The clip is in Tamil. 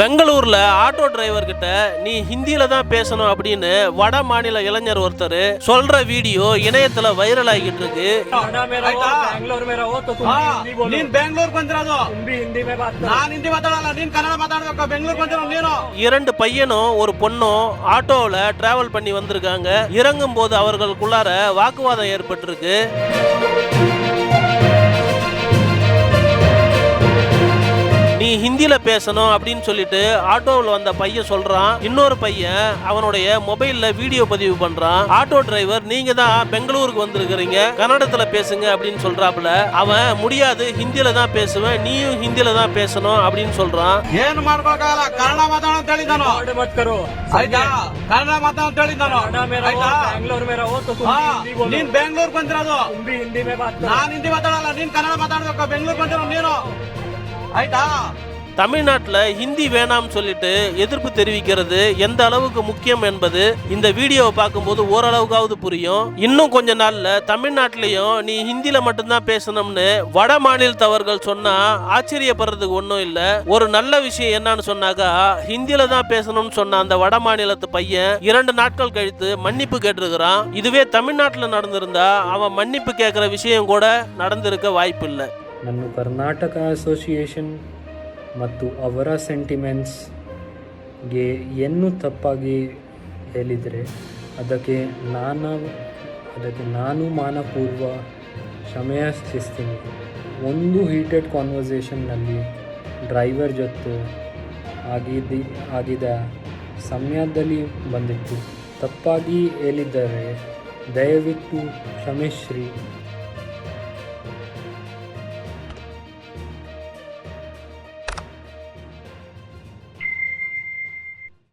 பெங்களூரில் ஆட்டோ டிரைவர்கிட்ட நீ ஹிந்தியில் தான் பேசணும் அப்படின்னு வட மாநில இளைஞர் ஒருத்தர் சொல்கிற வீடியோ இணையத்தில் வைரல் ஆகிட்டு இருக்கு. இரண்டு பையனும் ஒரு பொண்ணும் ஆட்டோவில் டிராவல் பண்ணி வந்திருக்காங்க. இறங்கும் போது அவர்களுக்குள்ளார வாக்குவாதம் ஏற்பட்டிருக்கு. ஹிந்தியில் பேசணும் அப்படின்னு சொல்லிட்டு ஆட்டோவில் வந்த பையன் சொல்கிறான் இன்னொரு பையன் அவனுடைய மொபைலில் வீடியோ பதிவு பண்ணுறான் ஆட்டோ டிரைவர் நீங்கள் தான் பெங்களூருக்கு வந்திருக்கிறீங்க. கன்னடத்தில் பேசுங்க அப்படின்னு சொல்கிறாப்புல அவன் முடியாது. ஹிந்தியில் தான் பேசுவேன். நீயும் ஹிந்தியில் தான் பேசணும் அப்படின்னு சொல்கிறான் ஏன் ಮಾಡ್ಬೇಕಾಗಲ್ಲ ಕನ್ನಡ ಮಾತಾಡೋ ಅಂತ ಹೇಳಿದ್ದಾನು ಮತ್ ಕರು ಆಯ್ತಾ ಕನ್ನಡ ಮಾತಾಡೋ ಅಂತ ಹೇಳಿದ್ದಾನು ಬೆಂಗಳೂರು ಮೇರ பெங்களூர் ಬೆಂಗಳೂರು ಬಂದಿರೋದು ಹಿಂದಿ ಮೇ ಬಾತ್ ನಾನು ಹಿಂದಿ ಮಾತಾಡಲ್ಲ ನೀನ್ ಕನ್ನಡ ಮಾತಾಡ್ಬೇಕು ಬೆಂಗಳೂರು ಬಂದಿರೋ ನೀನು ಆಯ್ತಾ தமிழ்நாட்டில் ஹிந்தி வேணாம்னு சொல்லிட்டு எதிர்ப்பு தெரிவிக்கிறது எந்த அளவுக்கு முக்கியம் என்பது இந்த வீடியோவை பார்க்கும்போது ஓரளவுக்காவது புரியும். இன்னும் கொஞ்ச நாள்ல தமிழ்நாட்டிலையும் நீ ஹிந்தியில மட்டும்தான் பேசணும்னு வட மாநிலத்தவர்கள் சொன்னா ஆச்சரியப்படுறதுக்கு ஒன்றும் இல்லை. ஒரு நல்ல விஷயம் என்னன்னு சொன்னாக்கா ஹிந்தியில தான் பேசணும்னு சொன்ன அந்த வட மாநிலத்து பையன் இரண்டு நாட்கள் கழித்து மன்னிப்பு கேட்டிருக்கிறான். இதுவே தமிழ்நாட்டில் நடந்திருந்தா அவன் மன்னிப்பு கேட்குற விஷயம் கூட நடந்திருக்க வாய்ப்பு இல்லை நம்ம கர்நாடகா அசோசியேஷன் ಮತ್ತು ಅವರ ಸೆಂಟಿಮೆಂಟ್ಸ್ಗೆ ಏನು ತಪ್ಪಾಗಿ ಹೇಳಿದರೆ ಅದಕ್ಕೆ ನಾನು ಅದಕ್ಕೆ ನಾನು ಮಾನಪೂರ್ವ ಕ್ಷಮೆಯಾಚಿಸ್ತೀನಿ ಒಂದು ಹೀಟೆಡ್ ಕಾನ್ವರ್ಸೇಷನ್ನಲ್ಲಿ ಡ್ರೈವರ್ ಜೊತೆ ಆಗಿದ್ದ ಆಗಿದ ಸಮಯದಲ್ಲಿ ಬಂದಿತ್ತು. ತಪ್ಪಾಗಿ ಹೇಳಿದ್ದಾರೆ ದಯವಿಟ್ಟು ಕ್ಷಮಿಸ್ರಿ.